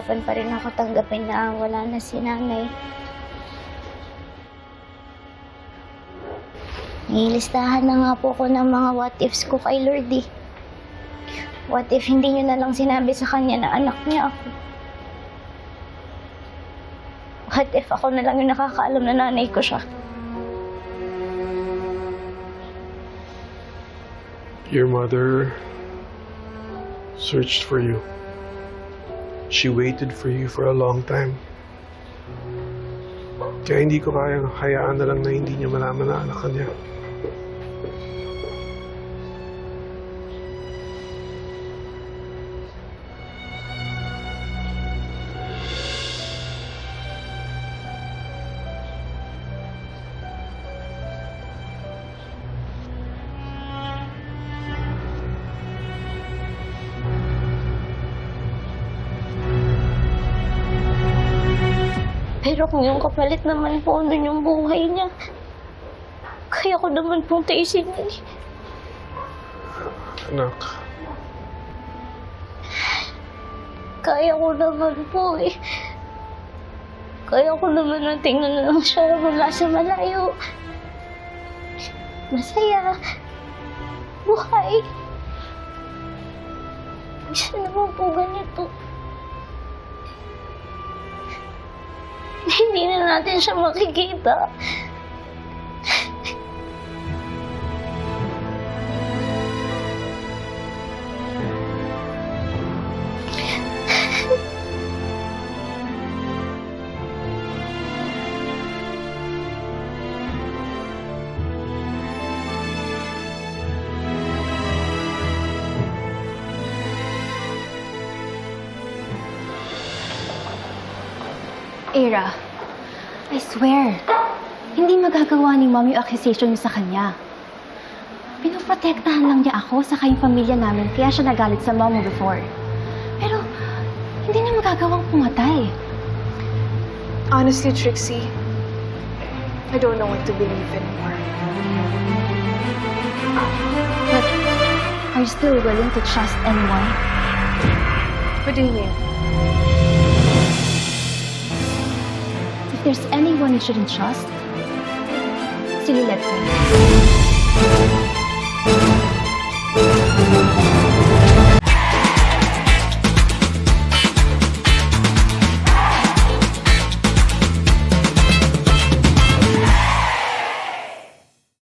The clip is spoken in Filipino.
nahihirapan pa rin ako tanggapin na wala na si nanay. Nilistahan na nga po ko ng mga what ifs ko kay Lord eh. What if hindi niyo na lang sinabi sa kanya na anak niya ako? What if ako na lang yung nakakaalam na nanay ko siya? Your mother searched for you. She waited for you for a long time. Kaya hindi ko kaya hayaan na lang na hindi niya malaman na anak niya. Pero kung yung kapalit naman po nun yung buhay niya, kaya ko naman pong taisin yun eh. Anak, Kaya ko naman po eh. Kaya ko naman na tingnan na lang siya mula sa malayo. Masaya. Buhay. Gusto naman po ganito. Hindi na natin siya makikita. Era, I swear, hindi magagawa ni Mom yung accusation niyo sa kanya. Pinoprotektahan lang niya ako sa yung pamilya namin kaya siya nagalit sa mom mo before. Pero, hindi niya magagawang pumatay. Honestly, Trixie, I don't know what to believe anymore. But, are you still willing to trust anyone? What do you mean? One Insurance Trust, Silly Let's